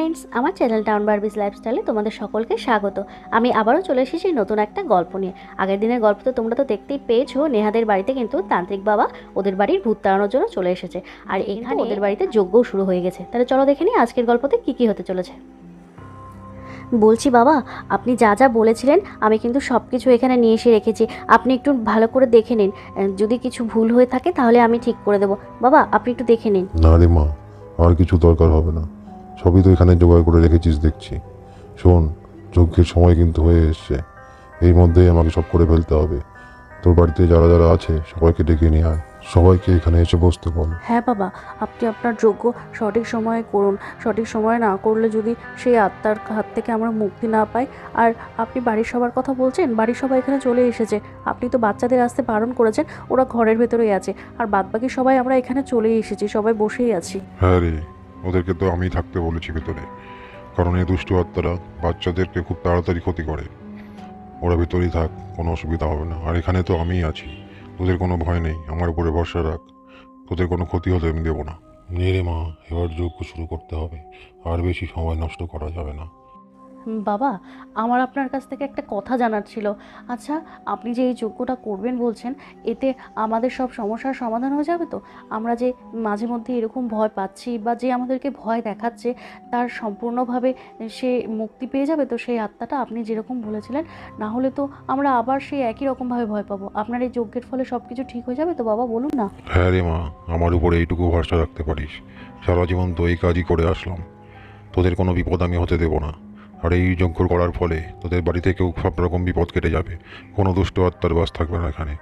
Friends আমার channel town Barbie's লাইফস্টাইলে তোমাদের সকলকে স্বাগত। আমি আবারও চলে এসেছি নতুন একটা গল্প নিয়ে। আগের দিনের গল্প তো তোমরা তো দেখতেই পেয়েছ নেহাদের বাড়িতে কিন্তু তান্ত্রিক বাবা ওদের বাড়ির ভূত তাড়ানোর জন্য চলে এসেছে। আর এখানে ওদের বাড়িতে যজ্ঞও শুরু হয়ে গেছে। তাহলে চলো দেখে নিই আজকের গল্পতে কী কী হতে চলেছে। বলছি বাবা আপনি যা যা বলেছিলেন আমি কিন্তু সব কিছু এখানে নিয়ে এসে রেখেছি। আপনি একটু ভালো করে দেখে নিন। যদি কিছু ভুল হয়ে থাকে তাহলে আমি ঠিক করে দেবো। বাবা আপনি একটু দেখে নিন। না রে মা আর কিছু দরকার হবে না। সবই তো এখানে জোগাড় করে রেখেছিস দেখছি। শোন যজ্ঞের সময় কিন্তু হয়ে এসছে। এই মধ্যেই আমাকে সব করে ফেলতে হবে। তোর বাড়িতে যারা যারা আছে সবাইকে ডেকে নিয়ে আয়। সবাইকে এখানে এসে বসতে বল। হ্যাঁ বাবা আপনি আপনার যোগ্য সঠিক সময়ে করুন। সঠিক সময়ে না করলে যদি সেই আত্মার হাত থেকে আমরা মুক্তি না পাই আর আপনি বাড়ির সবার কথা বলছেন বাড়ির সবাই এখানে চলে এসেছে। আপনি তো বাচ্চাদের আসতে বারণ করেছেন ওরা ঘরের ভেতরেই আছে। আর বাদবাকি সবাই আমরা এখানে চলেই এসেছি সবাই বসেই আছি। হ্যাঁ রে ওদেরকে তো আমি থাকতে বলেছি ভেতরে। কারণ এই দুষ্টু আত্মারা বাচ্চাদেরকে খুব তাড়াতাড়ি ক্ষতি করে। ওরা ভেতরেই থাক, কোনো অসুবিধা হবে না। আর এখানে তো আমিই আছি। তোদের কোনো ভয় নেই, আমার উপরে ভরসা রাখ। তোদের কোনো ক্ষতি হতে আমি দেবো না। নে রে মা, এবার যোগ্য শুরু করতে হবে। আর বেশি সময় নষ্ট করা যাবে না। বাবা, আমার আপনার কাছ থেকে একটা কথা জানার ছিল। আচ্ছা আপনি যে এই যজ্ঞটা করবেন বলছেন, এতে আমাদের সব সমস্যার সমাধান হয়ে যাবে তো? আমরা যে মাঝে মধ্যে এরকম ভয় পাচ্ছি বা যে আমাদেরকে ভয় দেখাচ্ছে, তার সম্পূর্ণভাবে সে মুক্তি পেয়ে যাবে তো? সেই আত্মাটা আপনি যেরকম বলেছিলেন, না হলে তো আমরা আবার সেই একই রকমভাবে ভয় পাবো। আপনার এই যজ্ঞের ফলে সব কিছু ঠিক হয়ে যাবে তো বাবা, বলুন না। হ্যাঁ রে মা, আমার উপরে এইটুকু ভরসা রাখতে পারিস। সারা জীবন তো এই কাজই করে আসলাম। তোদের কোনো বিপদ আমি হতে দেবো না। আর এই যজ্ঞ করার ফলে তোদের বাড়ি থেকেও সব রকম বিপদ কেটে যাবে। কোনো দুষ্ট আত্মার বাস থাকবে না এখানে।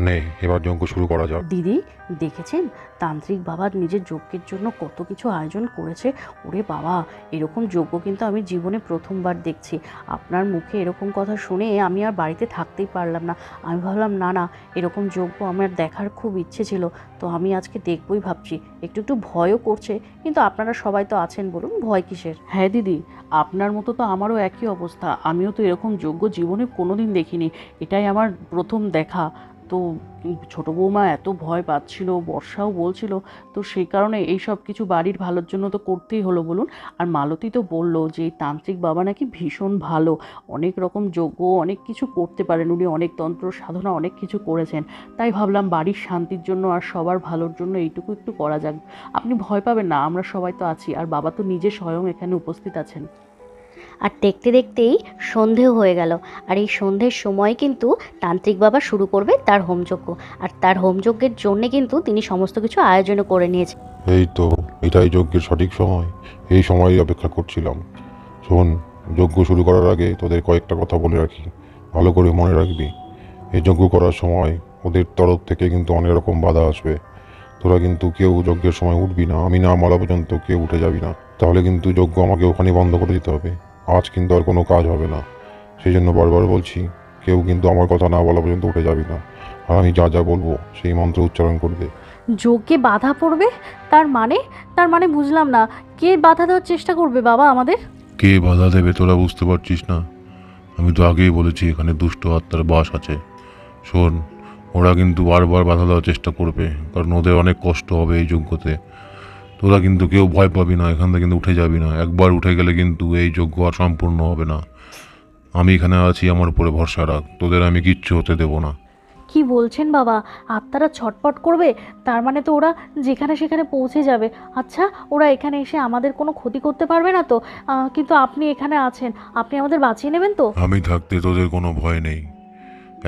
নে এবার যজ্ঞ শুরু করা যাক। দিদি দেখেছেন? তান্ত্রিক বাবা নিজের যজ্ঞের জন্য কত কিছু আয়োজন করেছে? ওরে বাবা এরকম যজ্ঞ কিন্তু আমি জীবনে প্রথমবার দেখছি। আপনার মুখে এরকম কথা শুনে আমি আর বাড়িতে থাকতেই পারলাম না। আমি ভাবলাম না না এরকম যজ্ঞ আমার দেখার খুব ইচ্ছে ছিল তো আমি আজকে দেখবই ভাবছি। একটু একটু ভয়ও করছে কিন্তু আপনারা সবাই তো আছেন বলুন ভয় কিসের? হ্যাঁ দিদি আপনার মতো তো আমারও একই অবস্থা। আমিও তো এরকম যোগ্য জীবনে কোনোদিন দেখিনি। এটাই আমার প্রথম দেখা। তো ছোট বৌমা এত ভয় পাচ্ছিল, বর্ষাও বলছিল, তো সেই কারণে এই সব কিছু বাড়ির ভালোর জন্য তো করতেই হলো বলুন। আর মালতী তো বলল যে, এই তান্ত্রিক বাবা নাকি ভীষণ ভালো, অনেক রকম যোগ্য অনেক কিছু করতে পারেন উনি, অনেক তন্ত্র সাধনা, অনেক কিছু করেছেন। তাই ভাবলাম বাড়ির শান্তির জন্য আর সবার ভালোর জন্য এইটুকু একটু করা যাক। আপনি ভয় পাবেন না, আমরা সবাই তো আছি, আর বাবা তো নিজে স্বয়ং এখানে উপস্থিত আছেন। আর দেখতে দেখতেই সন্ধেও হয়ে গেল। আর এই সন্ধ্যের সময় কিন্তু তান্ত্রিক বাবা শুরু করবে তার হোমযজ্ঞ আর তার হোমযজ্ঞের জন্য কিন্তু তিনি সমস্ত কিছু আয়োজনও করে নিয়েছে এই তো, এটাই যজ্ঞের সঠিক সময়। এই সময়ই অপেক্ষা করছিলাম। শোন, যজ্ঞ শুরু করার আগে তোদের কয়েকটা কথা বলে রাখি। ভালো করে মনে রাখবি। এই যজ্ঞ করার সময় ওদের তরফ থেকে কিন্তু অনেক রকম বাধা আসবে। তোরা কিন্তু কেউ যজ্ঞের সময় উঠবি না। আমি না মারা পর্যন্ত কেউ উঠে যাবি না। তাহলে কিন্তু যজ্ঞ আমাকে ওখানে বন্ধ করে দিতে হবে। আজ কিন্তু আর কোনো কাজ হবে না। সেই জন্য বারবার বলছি কেউ কিন্তু আমার কথা না বলা পর্যন্ত উঠে যাবি না। আর আমি যা যা বলব সেই মন্ত্র উচ্চারণ করবে। যজ্ঞে বাধা পড়বে? তার মানে? তার মানে বুঝলাম না। কে বাধা দেওয়ার চেষ্টা করবে বাবা আমাদের? কে বাধা দেবে তোরা বুঝতে পারছিস না। আমি তো আগেই বলেছি এখানে দুষ্ট আত্মার বাস আছে। শোন ওরা কিন্তু বারবার বাধা দেওয়ার চেষ্টা করবে কারণ ওদের অনেক কষ্ট হবে এই যজ্ঞতে তোরা কিন্তু কেউ ভয় পাবি না এখান থেকে কিন্তু উঠে যাবি না। একবার উঠে গেলে কিন্তু এই যজ্ঞ আর সম্পূর্ণ হবে না। আমি এখানে আছি আমার উপরে ভরসা রাখ। তোদের আমি কিচ্ছু হতে দেবো না। কি বলছেন বাবা? আত্মারা ছটপট করবে? তার মানে তো ওরা যেখানে সেখানে পৌঁছে যাবে। আচ্ছা ওরা এখানে এসে আমাদের কোনো ক্ষতি করতে পারবে না তো? কিন্তু আপনি এখানে আছেন। আপনি আমাদের বাঁচিয়ে নেবেন তো? আমি থাকতে তোদের কোনো ভয় নেই।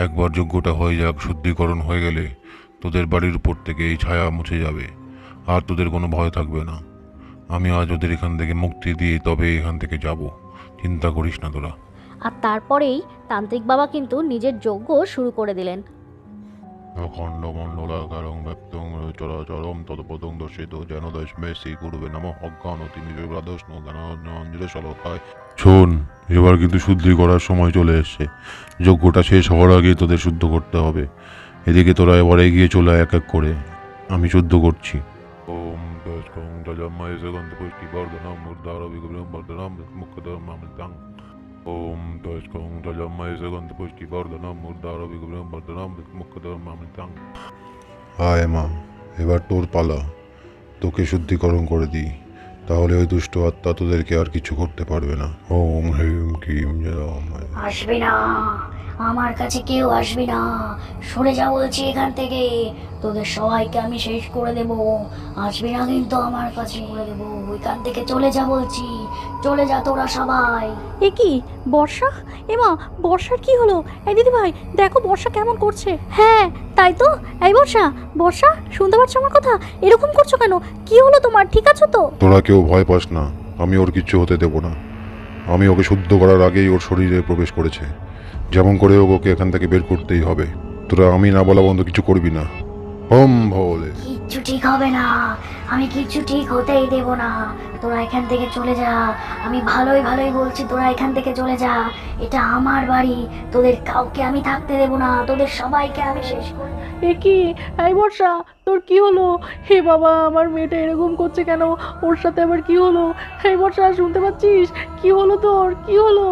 একবার যজ্ঞটা হয়ে যাক শুদ্ধিকরণ হয়ে গেলে তোদের বাড়ির উপর থেকে এই ছায়া মুছে যাবে। আর তোদের কোনো ভয় থাকবে না। আমি আজ ওদের এখান থেকে মুক্তি দিয়ে তবে এখান থেকে যাব। চিন্তা করিস না তোরা। আর তারপরেই তান্ত্রিক বাবা কিন্তু নিজের যজ্ঞ শুরু করে দিলেন। অখণ্ড মণ্ডলাকারং ব্যক্তং চরাচরম তৎপদং দর্শিত যেন দশমে শ্রী গুরুবে নম অজ্ঞান জ্ঞানাঞ্জলি সলকায় শোন এবার কিন্তু শুদ্ধি করার সময় চলে এসছে। যজ্ঞটা শেষ হওয়ার আগেই তোদের শুদ্ধ করতে হবে। এদিকে তোরা এবার এগিয়ে চলে এক এক করে। আমি শুদ্ধ করছি। ওম দশকং জলময় সুগন্ধ পুষ্টি বর্ধনম মুর্ধার বিগ্রহ বর্ধনম মুখদম মামৃতাং ওম দশকং জলময় সুগন্ধ পুষ্টি বর্ধনম মুর্ধার বিগ্রহ বর্ধনম মুখদম মামৃতাং আয় মা এবার তোর পালা তোকে শুদ্ধিকরণ করে দিই তাহলে ওই দুষ্ট আত্মা তোদেরকে আর কিছু করতে পারবে না ওম হ্রিম ক্রিম জম না আমার কাছে কেউ আসবি না। সরে যা বলছি এখান থেকে। তোদের সবাইকে আমি শেষ করে দেব। আসবি না কিন্তু আমার কাছে করে দেবো। ওইখান থেকে চলে যা বলছি। চলে যা তোরা সবাই। এ কি বর্ষা? এমা বর্ষার কি হলো? এই দিদি ভাই দেখো বর্ষা কেমন করছে। হ্যাঁ তাই তো। এই বর্ষা বর্ষা শুনতে পাচ্ছ আমার কথা? এরকম করছ কেন? কি হলো তোমার? ঠিক আছো তো? তোরা কেউ ভয় পাস না। আমি ওর কিছু হতে দেব না। আমি ওকে শুদ্ধ করার আগেই ওর শরীরে প্রবেশ করেছে। যেমন করে হোক ওকে এখান থেকে বের করতেই হবে। তোরা আমি না বলা বন্ধ কিছু করবি না। হোম ভোলে। কিচ্ছু ঠিক হবে না। আমি কিচ্ছু ঠিক হতেই দেব না। তোরা এখান থেকে চলে যা। আমি ভালোই ভালোই বলছি তোরা এখান থেকে চলে যা। এটা আমার বাড়ি। তোদের কাউকে আমি থাকতে দেব না। তোদের সবাইকে আমি শেষ করে। এ কি এই বর্ষা তোর কি হলো? হে বাবা আমার মেয়েটা এরকম করছে কেন? ওর সাথে আবার কি হলো? হে বর্ষা শুনতে পাচ্ছিস? কি হলো তোর? কি হলো?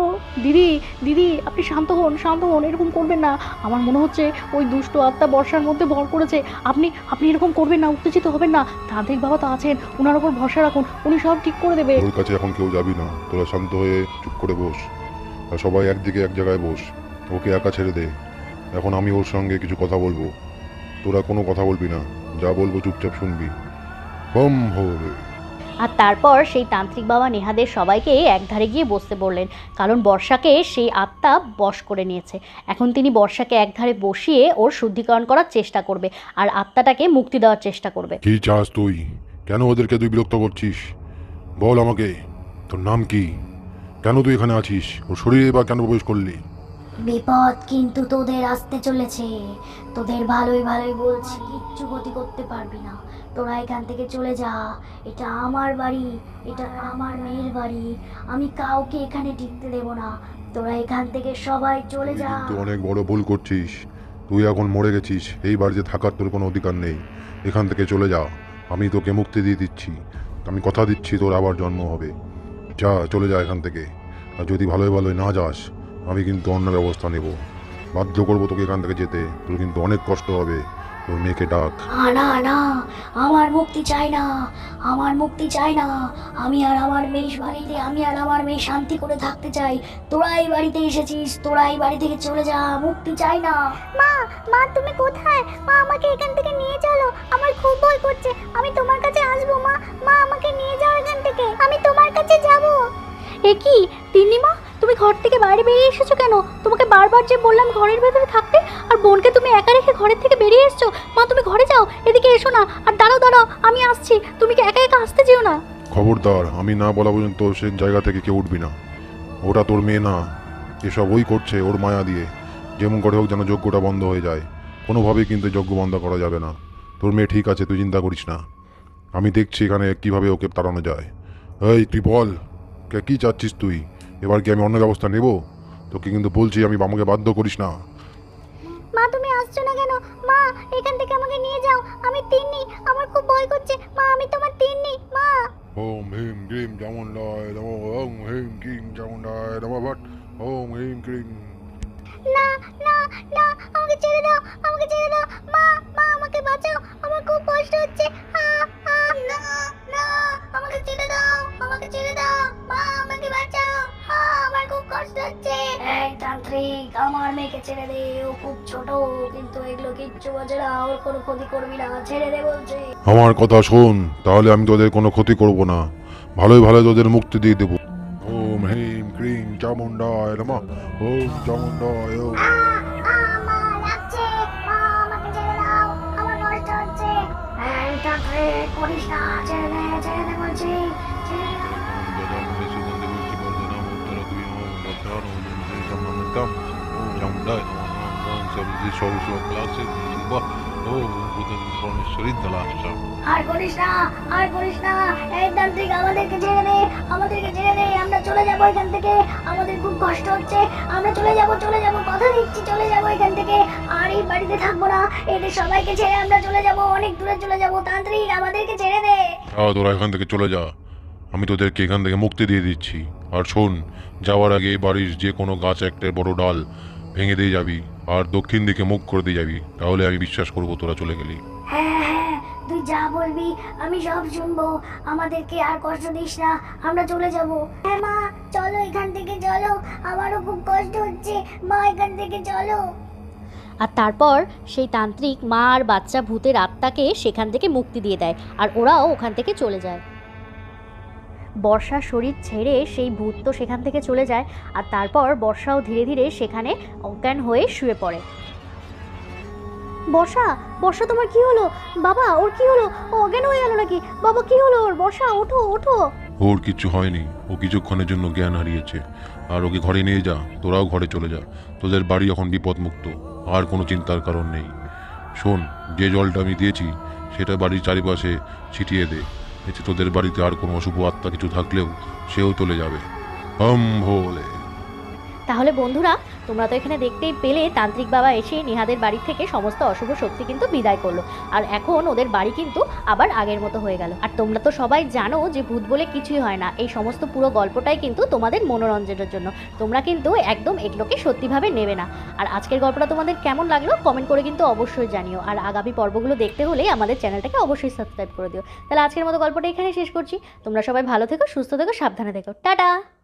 দিদি দিদি আপনি শান্ত হন শান্ত হন এরকম করবেন না। আমার মনে হচ্ছে ওই দুষ্ট আত্মা বর্ষার মধ্যে ভর করেছে। আপনি আপনি এরকম করবেন না উত্তেজিত হবেন না। তান্ত্রিক বাবা তো আছেন ওনার উপর ভরসা রাখুন উনি সব ঠিক করে দেবে। ওর কাছে এখন কেউ যাবি না। তোরা শান্ত হয়ে চুপ করে বস। আর সবাই একদিকে এক জায়গায় বস। ওকে একা ছেড়ে দে। এখন আমি ওর সঙ্গে কিছু কথা বলব। তোরা কোনো কথা বলবি না। যা বলব চুপচাপ শুনবি। হোম ভোলে আর তারপর সেই তান্ত্রিক বাবা নেহাদের সবাইকে একধারে গিয়ে বসতে বললেন কারণ বর্ষাকে সেই আত্মা বশ করে নিয়েছে। এখন তিনি বর্ষাকে একধারে বসিয়ে ওর শুদ্ধিকরণ করার চেষ্টা করবে আর আত্মাটাকে মুক্তি দেওয়ার চেষ্টা করবে। কি চাস তুই? কেন ওদেরকে তুই বিরক্ত করছিস? বল আমাকে। তোর নাম কি? কেন তুই এখানে আছিস? ওর শরীরে বা কেন প্রবেশ করলি? বিপদ কিন্তু তোদের আসতে চলেছে। তোদের ভালোই ভালোই বলছি কিচ্ছু ক্ষতি করতে পারবি না। তোরা এখান থেকে চলে যা। এটা আমার বাড়ি এটা আমার মেয়ের বাড়ি। আমি কাউকে এখানে টিকতে দেব না। তোরা এখান থেকে সবাই চলে যা। কিন্তু অনেক বড় ভুল করছিস। তুই এখন মরে গেছিস। এই বাড়িতে থাকার তোর কোনো অধিকার নেই। এখান থেকে চলে যা। আমি তোকে মুক্তি দিয়ে দিচ্ছি। আমি কথা দিচ্ছি তোর আবার জন্ম হবে। যা চলে যা এখান থেকে। আর যদি ভালোই ভালোই না যাস আমি কিন্তু অন্য ব্যবস্থা নেব। বাধ্য করব তোকে এখান থেকে যেতে। তোর কিন্তু অনেক কষ্ট হবে। তোর মেয়েকে ডাক। না না না। আমার মুক্তি চাই না। আমার মুক্তি চাই না। আমি আর আমার মেয়ে বাড়িতে আমি আর আমার মেয়ে শান্তি করে থাকতে চাই। তোরা এই বাড়িতে এসেছিস। তোরা এই বাড়ি থেকে চলে যা। মুক্তি চাই না। মা মা তুমি কোথায়? মা আমাকে এখান থেকে নিয়ে চলো। আমার খুব ভয় করছে। আমি তোমার কাছে আসব মা। মা আমাকে নিয়ে যাও এখান থেকে। আমি তোমার কাছে যাব। এ কি? তিন্নিমা তুমি ঘর থেকে বাইরে বেরিয়ে এসেছ কেন? তোমাকে বারবার যে বললাম ঘরের ভেতরে থাকতে, আর বোনকে তুমি একা রেখে ঘরের থেকে বেরিয়ে এসছো, মা তুমি ঘরে যাও, এদিকে এসো না, আর দাঁড়াও দাঁড়াও, আমি আসছি, তুমি কি একা একা আসতে যেও না? খবরদার, আমি না বলা পর্যন্ত সে জায়গা থেকে কেউ উঠবি না। ওটা তোর মেয়ে না। এসব ওই করছে ওর মায়া দিয়ে। যেমন করে হোক যেন যজ্ঞটা বন্ধ হয়ে যায়। কোনোভাবেই কিন্তু যজ্ঞ বন্ধ করা যাবে না। তোর মেয়ে ঠিক আছে, তুই চিন্তা করিস না। আমি দেখছি এখানে কীভাবে ওকে তাড়ানো যায়। এই, তুই বল, কে, কী চাচ্ছিস তুই? এবার কি আমি অন্য ব্যবস্থা নেব? তোকে কিন্তু বলছি আমি আমাকে বাধ্য করিস না। মা তুমি আসছো না কেন? মা এখান থেকে আমাকে নিয়ে যাও। আমি তিন্নি আমার খুব ভয় করছে। মা আমি তোমার তিন্নি মা। ওম হিম ক্রিম যেমন লয় নম ওম হিম ক্রিম যেমন লয় নম ভট। ওম হিম ক্রিম। না না না আমাকে ছেড়ে দাও আমাকে ছেড়ে দাও। মা মা আমাকে বাঁচাও। আমার খুব কষ্ট হচ্ছে। আ, আ, না না আমাকে ছেড়ে দাও আমাকে ছেড়ে দাও। মা আমাকে বাঁচাও। আমার খুব কষ্ট হচ্ছে। এই তান্ত্রিক আমার মেয়েকে ছেড়ে দে ও খুব ছোট কিন্তু এগুলো কিচ্ছু বোঝে না ওর কোনো ক্ষতি করবি না ছেড়ে দে বলছে। আমার কথা শোন তাহলে আমি তোদের কোনো ক্ষতি করব না। ভালোই ভালো তোদের মুক্তি দিয়ে দেবো। ওম হিম ক্রিম চামুন্ডায় নমঃ। ওম চামুন্ডায় করিস না ছেড়ে দে ছেড়ে দে বলছি। ছেড়ে আর করিস না আর করিস না আমাদেরকে ছেড়ে দে আমাদেরকে ছেড়ে দে আমরা চলে যাব এখান থেকে। আমাদের খুব কষ্ট হচ্ছে আমরা চলে যাব চলে যাব কথা দিচ্ছি চলে যাব এখান থেকে। আর এই বাড়িতে থাকব না এদের সবাইকে ছেড়ে আমরা চলে যাব অনেক দূরে চলে যাব। তান্ত্রিক আমাদেরকে ছেড়ে দে। তোরা এখান থেকে চলে যা আমি তোদেরকে এখান থেকে মুক্তি দিয়ে দিচ্ছি। আর শোন যাওয়ার আগে বাড়ির যে কোনো গাছ একটা বড় ডাল ভেঙে দিয়ে যাবি আর দক্ষিণ দিকে মুখ করে দিয়ে যাবি তাহলে আমি বিশ্বাস করব তোরা চলে গেলি। হ্যাঁ হ্যাঁ তুই যা বলবি আমি সব শুনব। আমাদেরকে আর কষ্ট দিস না আমরা চলে যাব। হ্যাঁ মা চলো এখান থেকে চলো। আমারও খুব কষ্ট হচ্ছে। মা এখান থেকে চলো। আর তারপর সেই তান্ত্রিক মা আর বাচ্চা ভূতের আত্মাকে সেখান থেকে মুক্তি দিয়ে দেয় আর ওরাও ওখান থেকে চলে যায়। বর্ষার শরীর ছেড়ে সেই ভূত তো সেখান থেকে চলে যায় আর তারপর বর্ষাও ধীরে ধীরে সেখানে অজ্ঞান হয়ে শুয়ে পড়ে। বর্ষা বর্ষা তোমার কি হলো? বাবা, ওর কি হলো? ও অজ্ঞান হয়ে গেল নাকি? বাবা, কি হলো ওর? বর্ষা, ওঠো ওঠো। ওর কিছু হয়নি। ও কিছুক্ষণের জন্য জ্ঞান হারিয়েছে। আর ওকে ঘরে নিয়ে যা, তোরাও ঘরে চলে যা। তোদের বাড়ি এখন বিপদমুক্ত, আর কোনো চিন্তার কারণ নেই। শোন, যে জলটা আমি দিয়েছি, সেটা বাড়ির চারিপাশে ছিটিয়ে দে। এতে তোদের বাড়িতে আর কোনো অশুভ আত্মা কিছু থাকলেও সেও চলে যাবে। হম ভোলে তাহলে বন্ধুরা, তোমরা তো এখানে দেখতেই পেলে, তান্ত্রিক বাবা এসে নেহাদের বাড়ি থেকে সমস্ত অশুভ শক্তি কিন্তু বিদায় করল। আর এখন ওদের বাড়ি কিন্তু আবার আগের মতো হয়ে গেল। আর তোমরা তো সবাই জানো যে ভূত বলে কিছুই হয় না। এই সমস্ত পুরো গল্পটাই কিন্তু তোমাদের মনোরঞ্জনের জন্য। তোমরা কিন্তু একদম এগুলোকে সত্যিভাবে নেবে না। আর আজকের গল্পটা তোমাদের কেমন লাগল কমেন্ট করে কিন্তু অবশ্যই জানিও। আর আগামী পর্বগুলো দেখতে হলে আমাদের চ্যানেলটাকে অবশ্যই সাবস্ক্রাইব করে দিও। তাহলে আজকের মতো গল্পটা এখানে শেষ করছি। তোমরা সবাই ভালো থেকো, সুস্থ থেকো, সাবধানে থেকো। টাটা!